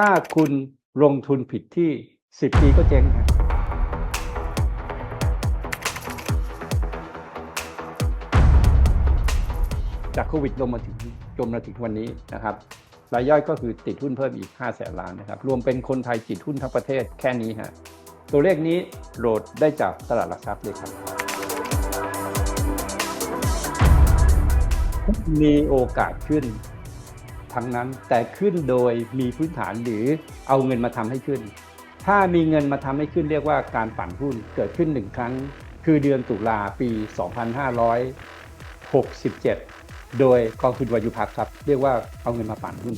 ถ้าคุณลงทุนผิดที่สิบปีก็เจ๊งครับจากโควิดลงมาถึงจมมาถึงวันนี้นะครับรายย่อยก็คือติดหุ้นเพิ่มอีก 5 แสนล้านนะครับ รวมเป็นคนไทยติดหุ้นทั้งประเทศแค่นี้ฮะตัวเลขนี้โหลดได้จากตลาดหลักทรัพย์เลยครับ มีโอกาสขึ้น ทั้งนั้น แต่ขึ้นโดยมีพื้นฐานหรือเอาเงินมาทำให้ขึ้น ถ้ามีเงินมาทำให้ขึ้นเรียกว่าการปั่นหุ้นเกิดขึ้นหนึ่งครั้ง คือเดือนตุลาปี 2567 โดยกองทุนวายุพักครับ เรียกว่าเอาเงินมาปั่นหุ้น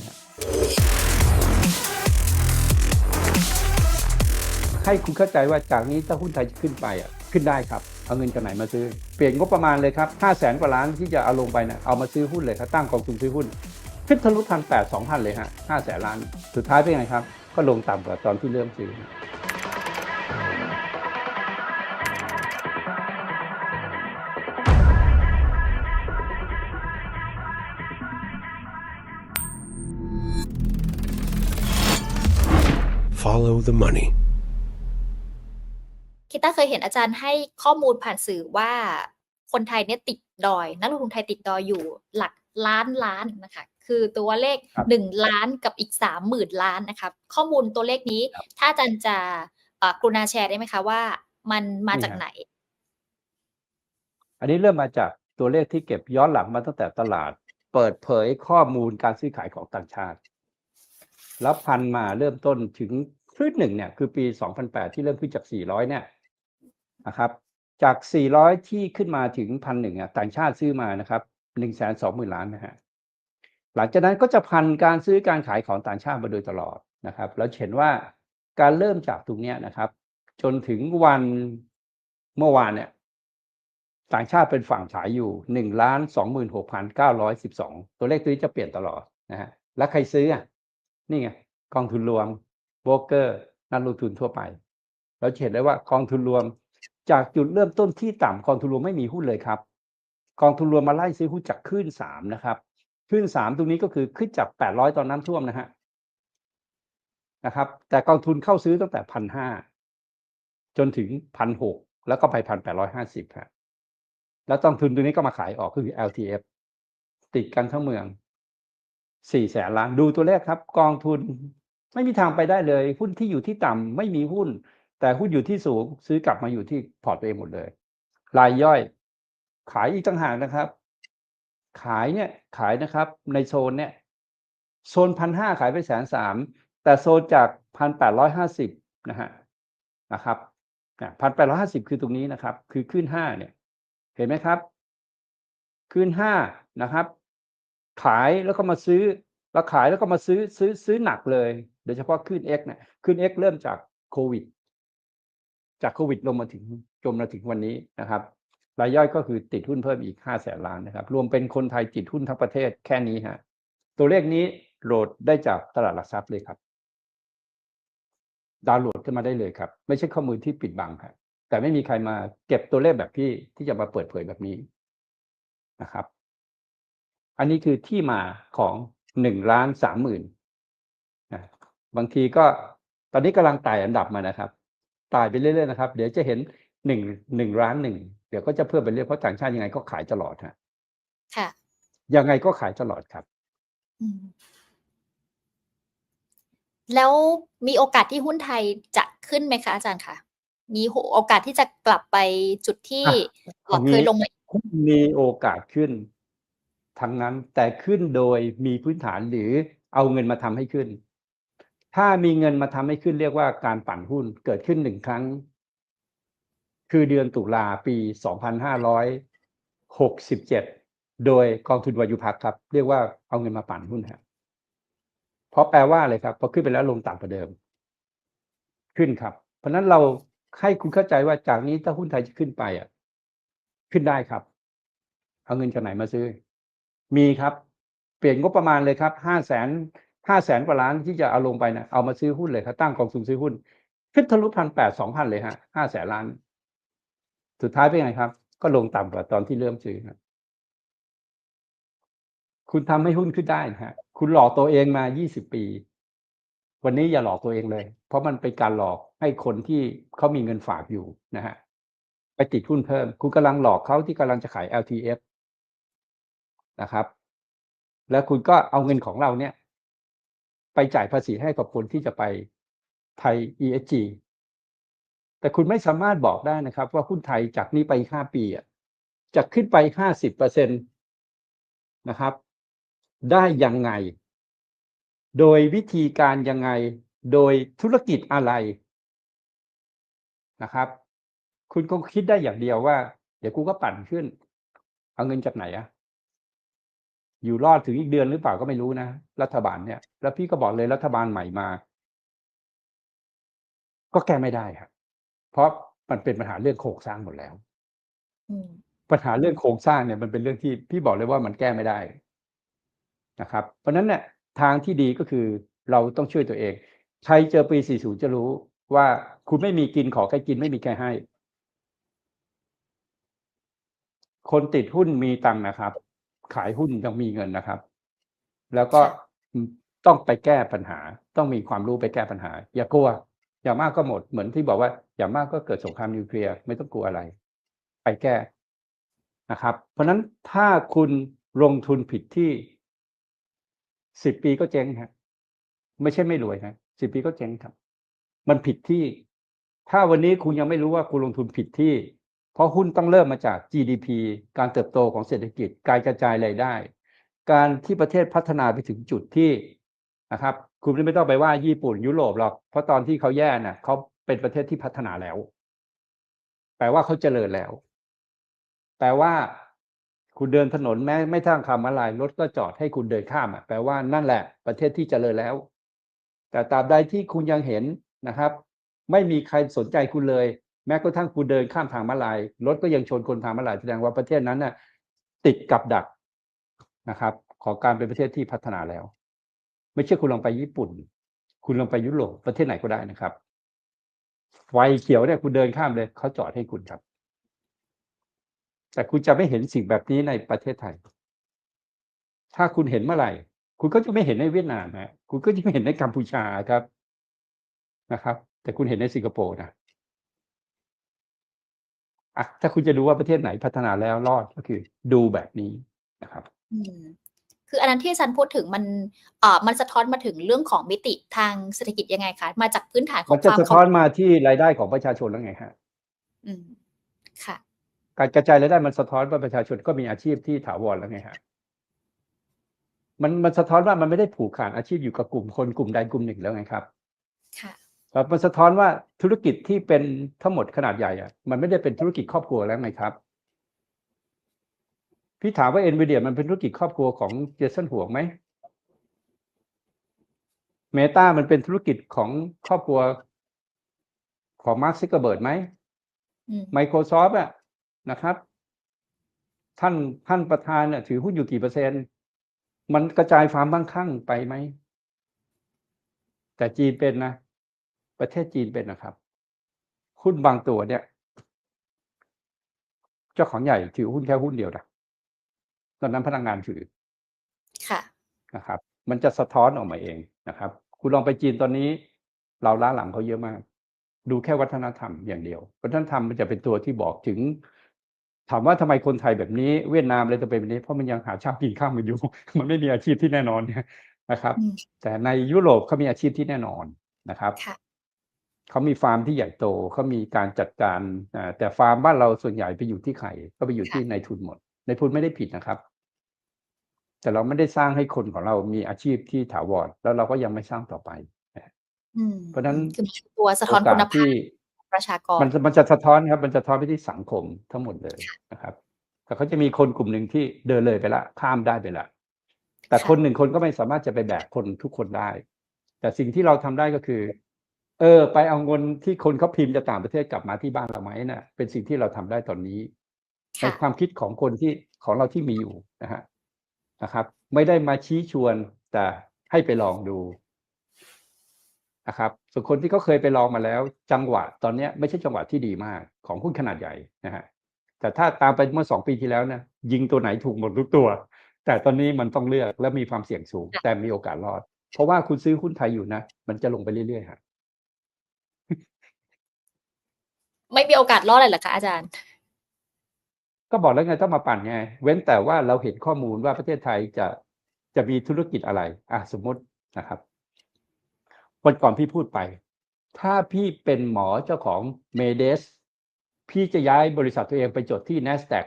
ให้คุณเข้าใจว่าจากนี้ถ้าหุ้นไทยจะขึ้นไปอะขึ้นได้ครับ เอาเงินจากไหนมาซื้อ เปลี่ยนงบประมาณเลยครับ5 0 0แสนกว่าล้านที่จะเอาลงไปนะเอามาซื้อหุ้นเลยครับ ตั้งกองทุนซื้อหุ้น ขึ้นทะลุพันแปดสองพันเลยฮะห้าแสนล้าน สุดท้ายเป็นไงครับ ก็ลงต่ำกว่าตอนที่เริ่มซื้อ Follow the money. คิต้าเคยเห็นอาจารย์ให้ข้อมูลผ่านสื่อว่าคนไทยเนี่ยติดดอย นักลงทุนไทยติดดอยอยู่หลักล้านล้านนะคะ คือตัวเลขครับหนึ่งล้านกับอีกสามหมื่นล้านนะครับ ข้อมูลตัวเลขนี้ครับถ้าอาจารย์จะเอ่อกรุณาแชร์ได้ไหมคะว่ามันมานี่จากฮะไหน อันนี้เริ่มมาจากตัวเลขที่เก็บย้อนหลังมาตั้งแต่ตลาด เปิดเผยข้อมูลการซื้อขายของต่างชาติ แล้วพันมาเริ่มต้นถึงคลื่นหนึ่งเนี่ยคือปี 2008 ที่เริ่มขึ้นจาก 400 เนี่ยนะครับ จาก 400 ที่ขึ้นมาถึงพันหนึ่งอะต่างชาติซื้อมานะครับ 1 2 0 0 0 0 ล้านนะฮะ หลังจากนั้นก็จะพันการซื้อการขายของต่างชาติมาโดยตลอดนะครับแล้วเห็นว่าการเริ่มจากตรงนี้นะครับ จนถึงวันเมื่อวานเนี่ยต่างชาติเป็นฝั่งขายอยู่หนึ่งล้านสองหมื่นหกพันเก้าร้อยสิบสองตัวเลขตัวนี้จะเปลี่ยนตลอดนะฮะแล้วใครซื้ออะนี่ไงกองทุนรวมโบรกเกอร์นักลงทุนทั่วไป เราเห็นได้ว่ากองทุนรวม จากจุดเริ่มต้นที่ต่ำกองทุนรวมไม่มีหุ้นเลยครับ กองทุนรวมมาไล่ซื้อหุ้นจากคลื่นสามนะครับ คลื่นสามตรงนี้ก็คือขึ้นจากแปดร้อยตอนน้ำท่วมนะฮะนะครับ แต่กองทุนเข้าซื้อตั้งแต่พันห้าจนถึงพันหกแล้วก็ไปพันแปดร้อยห้าสิบครับแล้วกองทุนตัวนี้ก็มาขายออกคือ LTF ติดกันทั้งเมืองสี่แสนล้านดูตัวเลขครับ กองทุนไม่มีทางไปได้เลย หุ้นที่อยู่ที่ต่ำไม่มีหุ้น แต่หุ้นอยู่ที่สูงซื้อกลับมาอยู่ที่พอร์ตตัวเองหมดเลย รายย่อยขายอีกต่างหากนะครับ ขายเนี่ยขายนะครับในโซนเนี่ยโซนพันห้าขายไปแสนสามแต่โซนจากพันแปดร้อยห้าสิบนะฮะนะครับพันแปดร้อยห้าสิบคือตรงนี้นะครับ คือขึ้นห้าเนี่ย เห็นไหมครับ ขึ้นห้านะครับ ขายแล้วก็มาซื้อแล้วขายแล้วก็มาซื้อซื้อซื้อหนักเลย โดยเฉพาะขึ้น X เนี่ยขึ้น X เริ่มจากโควิด จากโควิดลงมาถึงจมมาถึงวันนี้นะครับ รายย่อยก็คือติดหุ้นเพิ่มอีกห้าแสนล้านนะครับ รวมเป็นคนไทยติดหุ้นทั้งประเทศแค่นี้ฮะตัวเลขนี้โหลดได้จากตลาดหลักทรัพย์เลยครับ ดาวน์โหลดขึ้นมาได้เลยครับ ไม่ใช่ข้อมูลที่ปิดบังครับแต่ไม่มีใครมาเก็บตัวเลขแบบพี่ที่จะมาเปิดเผยแบบนี้นะครับ อันนี้คือที่มาของหนึ่งล้านสามหมื่นนะบางทีก็ตอนนี้กำลังไต่อันดับมานะครับไต่ไปเรื่อยๆนะครับ เดี๋ยวจะเห็นหนึ่งหนึ่งล้านหนึ่ง เดี๋ยวก็จะเพิ่มไปเรื่อยเพราะต่างชาติยังไงก็ขายตลอดฮะค่ะยังไงก็ขายตลอดครับอืมแล้วมีโอกาสที่หุ้นไทยจะขึ้นไหมคะอาจารย์คะมีโอกาสที่จะกลับไปจุดที่อะเอ่อเคยลงมาหุ้นมีโอกาสขึ้น ทั้งนั้นแต่ขึ้นโดยมีพื้นฐานหรือเอาเงินมาทำให้ขึ้น ถ้ามีเงินมาทำให้ขึ้นเรียกว่าการปั่นหุ้นเกิดขึ้นหนึ่งครั้ง คือเดือนตุลาปี 2567 โดยกองทุนวายุพักครับ เรียกว่าเอาเงินมาปั่นหุ้นครับเพราะแปลว่าอะไรครับพอขึ้นไปแล้วลงต่ำกว่าเดิม ขึ้นครับ เพราะฉะนั้นเราให้คุณเข้าใจว่าจากนี้ถ้าหุ้นไทยจะขึ้นไปอะ ขึ้นได้ครับ เอาเงินจากไหนมาซื้อ มีครับ เปลี่ยนงบประมาณเลยครับห้าแสนห้าแสนกว่าล้านที่จะเอาลงไปนะเอามาซื้อหุ้นเลยครับตั้งกองทุนซื้อหุ้นขึ้นทะลุพันแปดสองพันเลยฮะห้าแสนล้าน สุดท้ายเป็นไงครับ ก็ลงต่ำกว่าตอนที่เริ่มซื้อครับคุณทำให้หุ้นขึ้นได้นะฮะ คุณหลอกตัวเองมายี่สิบปี วันนี้อย่าหลอกตัวเองเลย เพราะมันเป็นการหลอกให้คนที่เขามีเงินฝากอยู่นะฮะ ไปติดหุ้นเพิ่ม คุณกำลังหลอกเขาที่กำลังจะขาย LTF นะครับ แล้วคุณก็เอาเงินของเราเนี่ย ไปจ่ายภาษีให้กับคนที่จะไปไทย ESG แต่คุณไม่สามารถบอกได้นะครับ ว่าหุ้นไทยจากนี้ไปห้าปีอะจะขึ้นไปห้าสิบเปอร์เซ็นตนะครับ ได้ยังไง โดยวิธีการยังไง โดยธุรกิจอะไรนะครับ คุณก็คิดได้อย่างเดียวว่า เดี๋ยวกูก็ปั่นขึ้น เอาเงินจากไหนอะอยู่รอดถึงอีกเดือนหรือเปล่าก็ไม่รู้นะ รัฐบาลเนี่ย แล้วพี่ก็บอกเลยรัฐบาลใหม่มา ก็แก้ไม่ได้ครับ เพราะมันเป็นปัญหาเรื่องโครงสร้างหมดแล้วอืมปัญหาเรื่องโครงสร้างเนี่ยมันเป็นเรื่องที่พี่บอกเลยว่ามันแก้ไม่ได้นะครับ เพราะฉะนั้นเนี่ยทางที่ดีก็คือเราต้องช่วยตัวเอง ใครเจอปี 40 จะรู้ว่าคุณไม่มีกินขอแค่กินไม่มีใครให้ คนติดหุ้นมีตังค์นะครับ ขายหุ้นต้องมีเงินนะครับ แล้วก็ต้องไปแก้ปัญหา ต้องมีความรู้ไปแก้ปัญหา อย่ากลัว อย่างมากก็หมดเหมือนที่บอกว่าอย่างมากก็เกิดสงครามนิวเคลียร์ไม่ต้องกลัวอะไร ไปแก้นะครับ เพราะฉะนั้นถ้าคุณลงทุนผิดที่สิบปีก็เจ๊งครับไม่ใช่ไม่รวยนะสิบปีก็เจ๊งครับ มันผิดที่ ถ้าวันนี้คุณยังไม่รู้ว่าคุณลงทุนผิดที่ เพราะหุ้นต้องเริ่มมาจาก GDP การเติบโตของเศรษฐกิจ การกระจายรายได้ การที่ประเทศพัฒนาไปถึงจุดที่ นะครับคุณไม่ต้องไปว่าญี่ปุ่นยุโรปหรอกเพราะตอนที่เขาแย่น่ะเขาเป็นประเทศที่พัฒนาแล้ว แปลว่าเขาเจริญแล้ว แปลว่า คุณเดินถนนแม้ไม่ทางคำอะไรรถก็จอดให้คุณเดินข้ามอะแปลว่านั่นแหละ ประเทศที่เจริญแล้ว แต่ตราบใดที่คุณยังเห็นนะครับ ไม่มีใครสนใจคุณเลย แม้กระทั่งคุณเดินข้ามทางมาลายรถก็ยังชนคนทางมาลายแสดงว่าประเทศนั้นน่ะติดกับดักนะครับ ของการเป็นประเทศที่พัฒนาแล้ว ไม่เชื่อคุณลองไปญี่ปุ่น คุณลองไปยุโรปประเทศไหนก็ได้นะครับ ไฟเขียวเนี่ยคุณเดินข้ามเลยเขาจอดให้คุณครับ แต่คุณจะไม่เห็นสิ่งแบบนี้ในประเทศไทย ถ้าคุณเห็นเมื่อไหร่ คุณก็จะไม่เห็นในเวียดนามนะคุณก็จะไม่เห็นในกัมพูชาครับนะครับ แต่คุณเห็นในสิงคโปร์นะอะถ้าคุณจะดูว่าประเทศไหนพัฒนาแล้วรอดก็คือ ดูแบบนี้นะครับ คืออันนั้นที่อาจันพูดถึงมันเอ่อมันสะท้อนมาถึงเรื่องของมิติทางเศรษฐกิจยังไงคะมาจากพื้นฐานขอมันงจะความสะท้อนมาที่รายได้ของประชาชนแล้วไงฮะอืมค่ะ การกระจายรายได้มันสะท้อนว่าประชาชนก็มีอาชีพที่ถาวรแล้วไงฮะมันมันสะท้อนว่ามันไม่ได้ผูกขาดอาชีพอยู่กับกลุ่มคนกลุ่มใดกลุ่มหนึ่งแล้วไงครับ ค่ะครับมันสะท้อนว่าธุรกิจที่เป็นทั้งหมดขนาดใหญ่อะมันไม่ได้เป็นธุรกิจครอบครัวแล้วไงครับ พี่ถามว่าเอ็นวีเดียมันเป็นธุรกิจครอบครัวของเจสันห่วงไหมเมตามันเป็นธุรกิจของครอบครัวของมาร์คซิกเกอร์เบิร์ดไหมอืม Microsoft อะนะครับ ท่านท่านประธานเนี่ยถือหุ้นอยู่กี่เปอร์เซ็นต์ มันกระจายความบ้างคั่งไปไหม แต่จีนเป็นนะ ประเทศจีนเป็นนะครับหุ้นบางตัวเนี่ย เจ้าของใหญ่ถือหุ้นแค่หุ้นเดียวนะ ตอนนั้นพนักงานถือค่ะนะครับ มันจะสะท้อนออกมาเองนะครับ คุณลองไปจีนตอนนี้ เราล้าหลังเขาเยอะมาก ดูแค่วัฒนธรรมอย่างเดียว วัฒนธรรมมันจะเป็นตัวที่บอกถึง ถามว่าทำไมคนไทยแบบนี้ เวียดนามเลยจะเป็นแบบนี้ เพราะมันยังหาเช้ากินข้ามกันอยู่ มันไม่มีอาชีพที่แน่นอนเนี่ยนะครับอืมแต่ในยุโรปเขามีอาชีพที่แน่นอนนะครับค่ะเขามีฟาร์มที่ใหญ่โตเขามีการจัดการอ่าแต่ฟาร์มบ้านเราส่วนใหญ่ไปอยู่ที่ใครก็ไปอยู่ที่นายทุนหมด นายทุนไม่ได้ผิดนะครับ แต่เราไม่ได้สร้างให้คนของเรามีอาชีพที่ถาวรแล้วเราก็ยังไม่สร้างต่อไปอืมเพราะฉะนั้นคือมันคือตัวสะท้อนโอกาคุณสภาพที่ของประชากรมันมันจะสะท้อนครับ มันจะสะท้อนไปที่สังคมทั้งหมดเลยนะครับ แต่เขาจะมีคนกลุ่มหนึ่งที่เดินเลยไปละ ข้ามได้ไปละ แต่ค่ะคนหนึ่งคนก็ไม่สามารถจะไปแบกคนทุกคนได้ แต่สิ่งที่เราทำได้ก็คือ เออ ไปเอาเงินที่คนเขาพิมพ์จากต่างประเทศกลับมาที่บ้านเราไหมน่ะ เป็นสิ่งที่เราทำได้ตอนนี้ ในค่ะความคิดของคนที่ของเราที่มีอยู่นะฮะนะครับ ไม่ได้มาชี้ชวนแต่ให้ไปลองดูนะครับส่วนคนที่เขาเคยไปลองมาแล้ว จังหวะตอนเนี้ยไม่ใช่จังหวะที่ดีมากของหุ้นขนาดใหญ่นะฮะแต่ถ้าตามไปเมื่อสองปีที่แล้วนะยิงตัวไหนถูกหมดทุกตัว แต่ตอนนี้มันต้องเลือกและมีความเสี่ยงสูงค่ะแต่มีโอกาสรอด เพราะว่าคุณซื้อหุ้นไทยอยู่นะ มันจะลงไปเรื่อยๆฮะไม่มีโอกาสรอดเลยเหรอคะอาจารย์ ก็บอกแล้วไงต้องมาปั่นไง เว้นแต่ว่าเราเห็นข้อมูลว่าประเทศไทยจะจะมีธุรกิจอะไร อะสมมตินะครับวันก่อนพี่พูดไป ถ้าพี่เป็นหมอเจ้าของเมเดสพี่จะย้ายบริษัทตัวเองไปจดที่ NASDAQ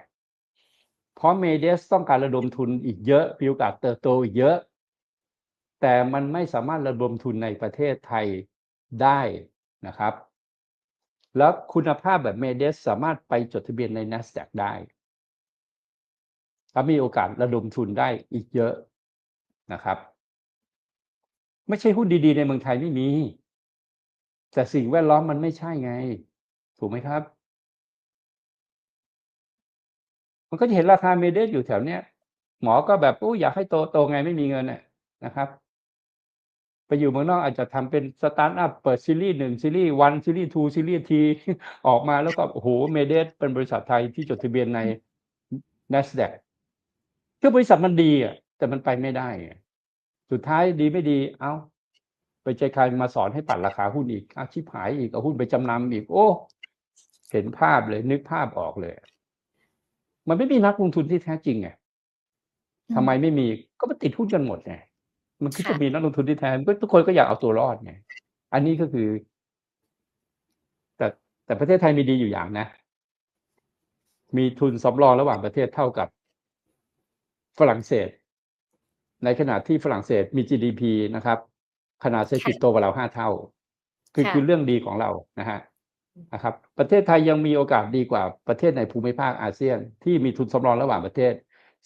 เพราะเมเดสต้องการระดมทุนอีกเยอะมีโอกาสเติบโตอีกเยอะ แต่มันไม่สามารถระดมทุนในประเทศไทยได้นะครับ แล้วคุณภาพแบบเมเดสสามารถไปจดทะเบียนใน NASDAQ ได้แล้วมีโอกาสระดมทุนได้อีกเยอะนะครับ ไม่ใช่หุ้นดีๆ ในเมืองไทยไม่มี แต่สิ่งแวดล้อมมันไม่ใช่ไง ถูกไหมครับ มันก็จะเห็นราคาเมเดสอยู่แถวเนี้ยหมอก็แบบโอ้ยอยากให้โตโตไงไม่มีเงินนะครับ ไปอยู่เมืองนอกอาจจะทำเป็นสตาร์ทอัพเปิดซีรีส์หนึ่งซีรีส์วันซีรีส์ทูซีรีส์ทีออกมาแล้วก็โอ้โหเมเดสเป็นบริษัทไทยที่จดทะเบียนใน NASDAQ คือบริษัทมันดีอะแต่มันไปไม่ได้อะสุดท้ายดีไม่ดี เอ้า ไปเจอใครมาสอนให้ตัดราคาหุ้นอีกอาชิบหายอีกเอาหุ้นไปจำนำอีก โอ้ เห็นภาพเลยนึกภาพออกเลย มันไม่มีนักลงทุนที่แท้จริงไงอืมทำไมไม่มีก็มันติดหุ้นกันหมดไง มันคือค่ะจะมีนักลงทุนที่แท้ก็ทุกคนก็อยากเอาตัวรอดไงอันนี้ก็คือ แต่แต่ประเทศไทยมีดีอยู่อย่างนะ มีทุนสำรองระหว่างประเทศเท่ากับฝรั่งเศส ในขณะที่ฝรั่งเศสมี GDP นะครับ ขนาดเศรษฐกิจโตกว่าเราห้าเท่า คือค่ะคือเรื่องดีของเรานะฮะนะครับ ประเทศไทยยังมีโอกาสดีกว่าประเทศในภูมิภาคอาเซียน ที่มีทุนสำรองระหว่างประเทศ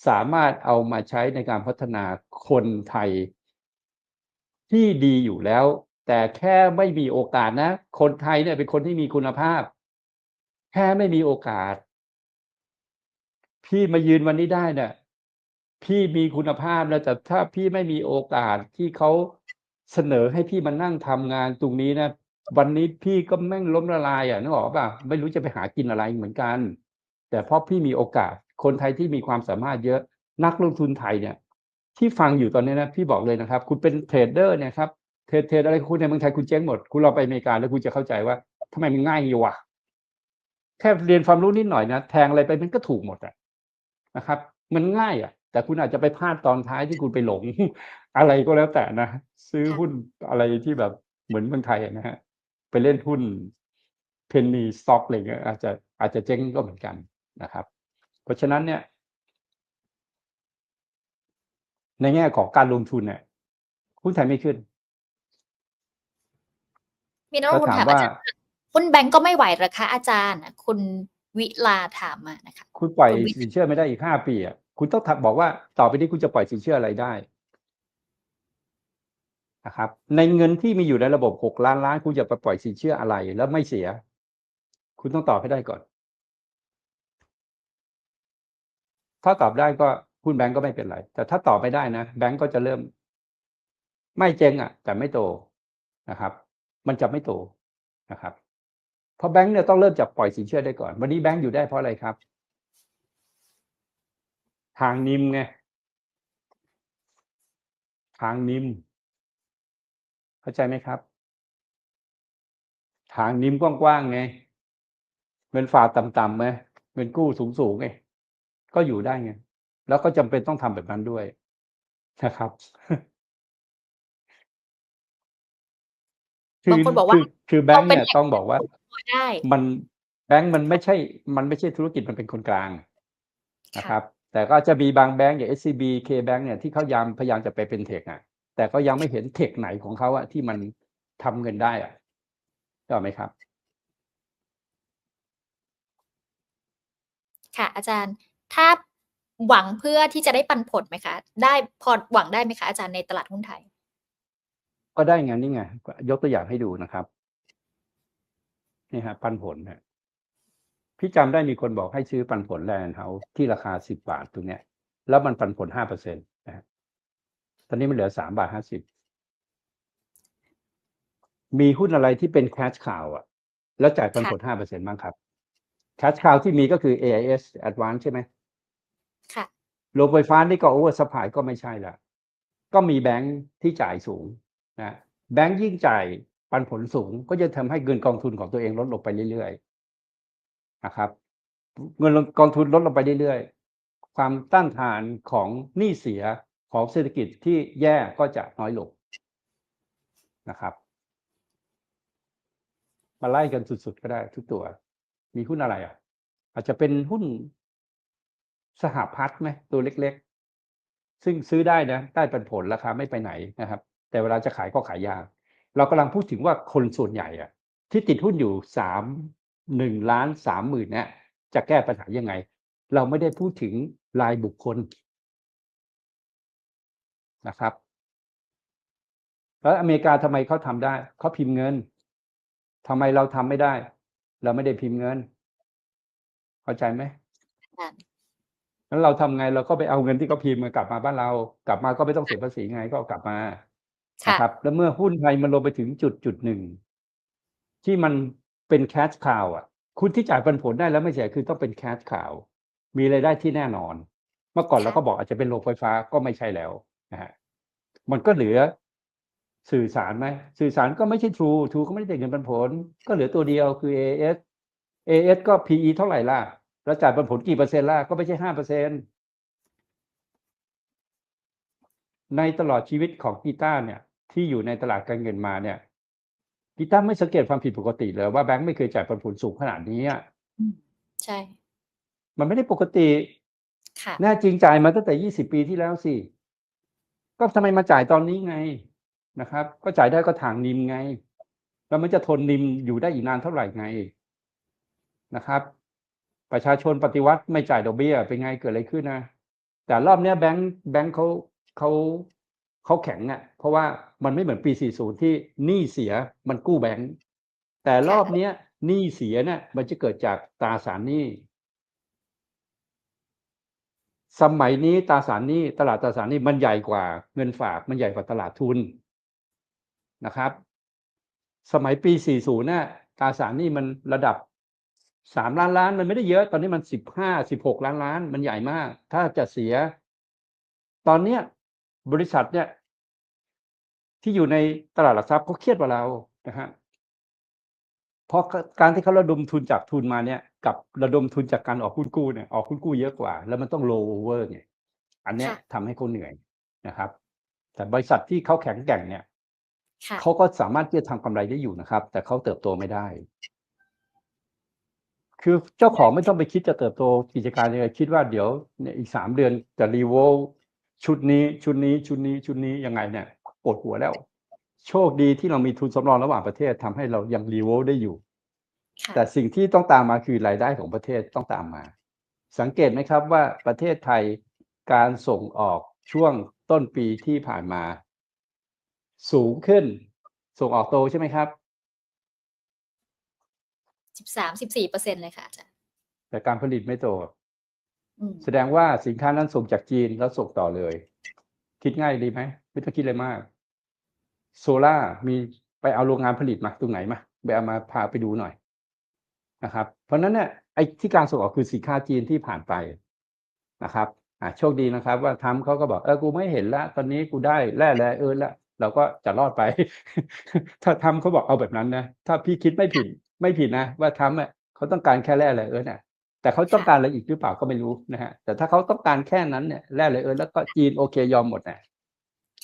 สามารถเอามาใช้ในการพัฒนาคนไทย ที่ดีอยู่แล้ว แต่แค่ไม่มีโอกาสนะ คนไทยเนี่ยเป็นคนที่มีคุณภาพ แค่ไม่มีโอกาส พี่มายืนวันนี้ได้เนี่ยพี่มีคุณภาพแล้วแต่ถ้าพี่ไม่มีโอกาสที่เขาเสนอให้พี่มานั่งทำงานตรงนี้นะวันนี้พี่ก็แม่งล้มละลายอะนึกออกป่ะไม่รู้จะไปหากินอะไรเหมือนกัน แต่เพราะพี่มีโอกาสคนไทยที่มีความสามารถเยอะนักลงทุนไทยเนี่ย ที่ฟังอยู่ตอนนี้นะพี่บอกเลยนะครับ คุณเป็นเทรดเดอร์เนี่ยครับเทรดเทรดอะไรคุณในเมืองไทยคุณเจ๊งหมด คุณเราไปอเมริกาแล้วคุณจะเข้าใจว่าทำไมมันง่ายอยู่วะแค่เรียนความรู้นิดหน่อยนะแทงอะไรไปมันก็ถูกหมดอะนะครับ มันง่ายอะแต่คุณอาจจะไปพลาดตอนท้ายที่คุณไปหลง อะไรก็แล้วแต่นะซื้อหุ้นอะไรที่แบบเหมือนเมืองไทยนะฮะไปเล่นหุ้นเพนนีสต็อกอะไรเงี้ยอาจจะอาจจะเจ๊งก็เหมือนกันนะครับ เพราะฉะนั้นเนี่ย ในแง่ของการลงทุนเนี่ยหุ้นไทยไม่ขึ้น มีนักลงทุนก็ถามถามอาว่าจารย์ว่าหุ้นแบงก์ก็ไม่ไหวเหรอคะอาจารย์คุณวิลาถามมานะคะ คุณปล่อยคุณวิสินเชื่อไม่ได้อีกห้าปีอะคุณต้องถักบอกว่าต่อไปนี้คุณจะปล่อยสินเชื่ออะไรได้นะครับ ในเงินที่มีอยู่ในระบบหกล้านล้าน คุณจะไปปล่อยสินเชื่ออะไร แล้วไม่เสีย คุณต้องตอบให้ได้ก่อน ถ้าตอบได้ก็ หุ้นแบงก์ก็ไม่เป็นไร แต่ถ้าต่อไม่ได้นะแบงก์ก็จะเริ่ม ไม่เจ๊งอะ แต่ไม่โตนะครับ มันจะไม่โตนะครับเพราะแบงก์เนี่ยต้องเริ่มจากปล่อยสินเชื่อได้ก่อน วันนี้แบงก์อยู่ได้เพราะอะไรครับ ทางนิมไงทางนิม เข้าใจไหมครับ ทางนิมกว้างๆไงเงินฝากต่ำๆไหมเงินกู้สูงๆไงก็อยู่ได้ไง แล้วก็จำเป็นต้องทำแบบนั้นด้วยนะครับบางคนบอกว่าคือคือแบงก์เนี่ยต้องบอกว่าพอได้มันแบงก์มันไม่ใช่ มันไม่ใช่ธุรกิจมันเป็นคนกลางนะครับ แต่ก็จะมีบางแบงก์อย่าง SCB K Bank เนี่ยที่เขายามพยายามจะไปเป็นเทคอะแต่ก็ยังไม่เห็นเทคไหนของเขาอะที่มันทำเงินได้อะก็ไหมครับ ค่ะ อาจารย์ถ้า หวังเพื่อที่จะได้ปันผลไหมคะ ได้พอหวังได้ไหมคะอาจารย์ในตลาดหุ้นไทย ก็ได้ไงนี่ไงยกตัวอย่างให้ดูนะครับนี่ฮะปันผลนะพี่จำได้มีคนบอกให้ซื้อปันผลแลนด์เฮาที่ราคาสิบบาทตรงเนี้ย แล้วมันปันผลห้าเปอร์เซ็นต์นะฮะตอนนี้มันเหลือสามบาทห้าสิบมีหุ้นอะไรที่เป็นแคชข่าวอะ แล้วจ่ายปันผลห้าเปอร์เซ็นต์บ้างครับแคชข่าวที่มีก็คือ AIS Advance ใช่ไหม ค่ะโรงไฟฟ้านี่ก็โอเวอร์สปายก็ไม่ใช่ละก็มีแบงค์ที่จ่ายสูงนะแบงค์ยิ่งจ่ายปันผลสูง ก็จะทำให้เงินกองทุนของตัวเองลดลงไปเรื่อยๆนะครับ เงินกองทุนลดลงไปเรื่อยๆ ความต้านทานของหนี้เสียของเศรษฐกิจที่แย่ก็จะน้อยลงนะครับ มาไล่กันสุดๆก็ได้ทุกตัว มีหุ้นอะไรอะ อาจจะเป็นหุ้น สหพัฒน์ไหมตัวเล็กๆ ซึ่งซื้อได้นะได้ปันผลราคาไม่ไปไหนนะครับ แต่เวลาจะขายก็ขายยากเรากำลังพูดถึงว่าคนส่วนใหญ่อะที่ติดหุ้นอยู่สามหนึ่งล้านสามหมื่นเนี่ยจะแก้ปัญหายังไง เราไม่ได้พูดถึงรายบุคคลนะครับ แล้วอเมริกาทำไมเขาทำได้เขาพิมพ์เงินทำไมเราทำไม่ได้ เราไม่ได้พิมพ์เงิน เข้าใจไหม ค่ะแล้วเราทำไงเราก็ไปเอาเงินที่เขาพิมพ์มากลับมาบ้านเรา กลับมาก็ไม่ต้องเสียภาษีไงก็เอากลับมาค่ะนะครับ แล้วเมื่อหุ้นไทยมันลงไปถึงจุดจุดหนึ่งที่มันเป็นแคชข่าวอะ คุณที่จ่ายปันผลได้แล้วไม่เสียคือต้องเป็นแคชข่าว มีรายได้ที่แน่นอน เมื่อก่อนเราก็บอกอาจจะเป็นโรงไฟฟ้าก็ไม่ใช่แล้วนะฮะมันก็เหลือสื่อสารไหมสื่อสารก็ไม่ใช่ True True ก็ไม่ได้จ่ายเงินปันผล ก็เหลือตัวเดียวคือ AS AS ก็ PE เท่าไหร่ล่ะ แล้วจ่ายปันผลกี่เปอร์เซ็นต์ล่ะก็ไม่ใช่ห้าเปอร์เซ็นในตลอดชีวิตของกีตาร์เนี่ย ที่อยู่ในตลาดการเงินมาเนี่ยกีตาร์ไม่สังเกตความผิดปกติเลยว่าแบงค์ไม่เคยจ่ายปันผลสูงขนาดนี้อะอืมใช่ มันไม่ได้ปกติค่ะแน่จริงจ่ายมาตั้งแต่ยี่สิบปีที่แล้วสิก็ทำไมมาจ่ายตอนนี้ไงนะครับ ก็จ่ายได้ก็ทางนิมไง แล้วมันจะทนนิมอยู่ได้อีกนานเท่าไหร่ไงนะครับ ประชาชนปฏิวัติไม่จ่ายดอกเบี้ยเป็นไงเกิดอะไรขึ้นนะแต่รอบเนี้ยแบงค์แบงค์เขาเขาเขาแข็งอะเพราะว่ามันไม่เหมือนปี 40 ที่หนี้เสียมันกู้แบงค์แต่รอบเนี้ยหนี้เสียเนี่ยมันจะเกิดจากตราสารหนี้สมัยนี้ตราสารหนี้ตลาดตราสารหนี้มันใหญ่กว่าเงินฝากมันใหญ่กว่าตลาดทุนนะครับ สมัยปี 40น่ะตราสารหนี้มันระดับ 3ล้านล้านมันไม่ได้เยอะ ตอนนี้มัน15 16ล้านล้าน มันใหญ่มาก ถ้าจะเสีย ตอนเนี้ยบริษัทเนี่ย ที่อยู่ในตลาดหลักทรัพย์เขาเครียดกว่าเรานะฮะเพราะการที่เขาระดมทุนจากทุนมาเนี่ย กับระดมทุนจากการออกหุ้นกู้เนี่ยออกหุ้นกู้เยอะกว่า แล้วมันต้อง low over ไงอันเนี้ยค่ะทำให้เขาเหนื่อยนะครับ แต่บริษัทที่เขาแข็งแกร่งเนี่ยค่ะเขาก็สามารถที่จะทำกำไรได้อยู่นะครับ แต่เขาเติบโตไม่ได้ คือเจ้าของไม่ต้องไปคิดจะเติบโตกิจการยังไงคิดว่าเดี๋ยวเนี่ยอีกสามเดือนจะรีโวลชุดนี้ชุดนี้ชุดนี้ชุดนี้ยังไงเนี่ยปวดหัวแล้ว โชคดีที่เรามีทุนสำรองระหว่างประเทศทำให้เรายังรีโวลได้อยู่ค่ะแต่สิ่งที่ต้องตามมาคือรายได้ของประเทศต้องตามมา สังเกตไหมครับว่าประเทศไทยการส่งออกช่วงต้นปีที่ผ่านมา สูงขึ้น ส่งออกโตใช่ไหมครับ สิบสามสิบสี่เปอร์เซ็นเลยค่ะอาจารย์แต่การผลิตไม่โตอืมแสดงว่าสินค้านั้นส่งจากจีนแล้วส่งต่อเลย คิดง่ายดีไหมไม่ต้องคิดอะไรมาก โซล่ามีไปเอาโรงงานผลิตมาตรงไหนมาไปเอามาพาไปดูหน่อยนะครับ เพราะฉะนั้นเนี่ยไอ้ที่การส่งออกคือสินค้าจีนที่ผ่านไปนะครับอ่าโชคดีนะครับ ว่าทำเขาก็บอกเออกูไม่เห็นละ ตอนนี้กูได้แร่แร่เออละ เราก็จะรอดไป ถ้าทำเขาบอกเอาแบบนั้นนะ ถ้าพี่คิดไม่ผิดไม่ผิดนะ ว่าทำอะเขาต้องการแค่แร่แร่เออเนี่ยแต่เขาต้องการอะไรอีกหรือเปล่าก็ไม่รู้นะฮะ แต่ถ้าเขาต้องการแค่นั้นเนี่ยแร่เลยเออแล้วก็จีนโอเคยอมหมดนะ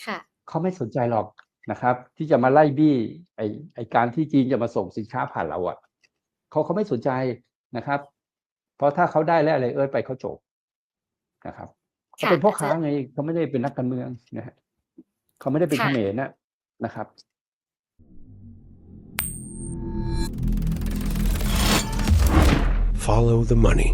ค่ะเขาไม่สนใจหรอกนะครับ ที่จะมาไล่บี้ไอไอการที่จีนจะมาส่งสินค้าผ่านเราอะเขาเขาไม่สนใจนะครับ เพราะถ้าเขาได้แร่เลยเออไปเขาจบนะครับเขาค่ะเป็นพ่ออาจาค้ารย์ไงเขาไม่ได้เป็นนักการเมืองนะฮะ เขาไม่ได้เป็นค่ะเขมรนะนะครับ Follow the money.